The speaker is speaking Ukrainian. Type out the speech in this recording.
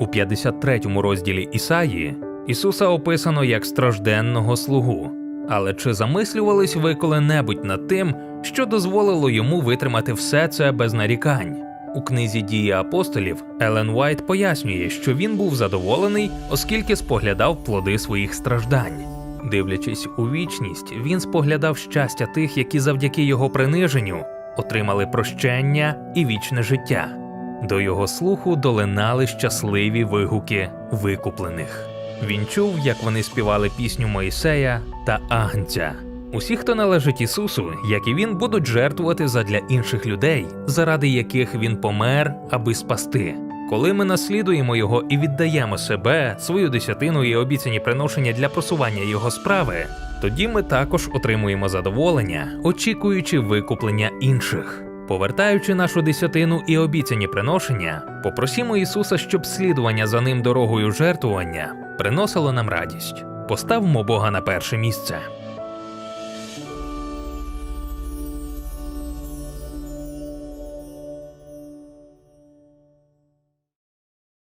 У 53-му розділі Ісаї Ісуса описано як стражденного слугу. Але чи замислювались ви коли-небудь над тим, що дозволило йому витримати все це без нарікань? У книзі Дії апостолів Елен Уайт пояснює, що він був задоволений, оскільки споглядав плоди своїх страждань. Дивлячись у вічність, він споглядав щастя тих, які завдяки його приниженню отримали прощення і вічне життя. До його слуху долинали щасливі вигуки викуплених. Він чув, як вони співали пісню Моїсея та Агнця. Усі, хто належить Ісусу, як і він, будуть жертвувати задля інших людей, заради яких він помер, аби спасти. Коли ми наслідуємо його і віддаємо себе, свою десятину і обіцяні приношення для просування його справи, тоді ми також отримуємо задоволення, очікуючи викуплення інших. Повертаючи нашу десятину і обіцяні приношення, попросімо Ісуса, щоб слідування за ним дорогою жертвування приносило нам радість. Поставмо Бога на перше місце.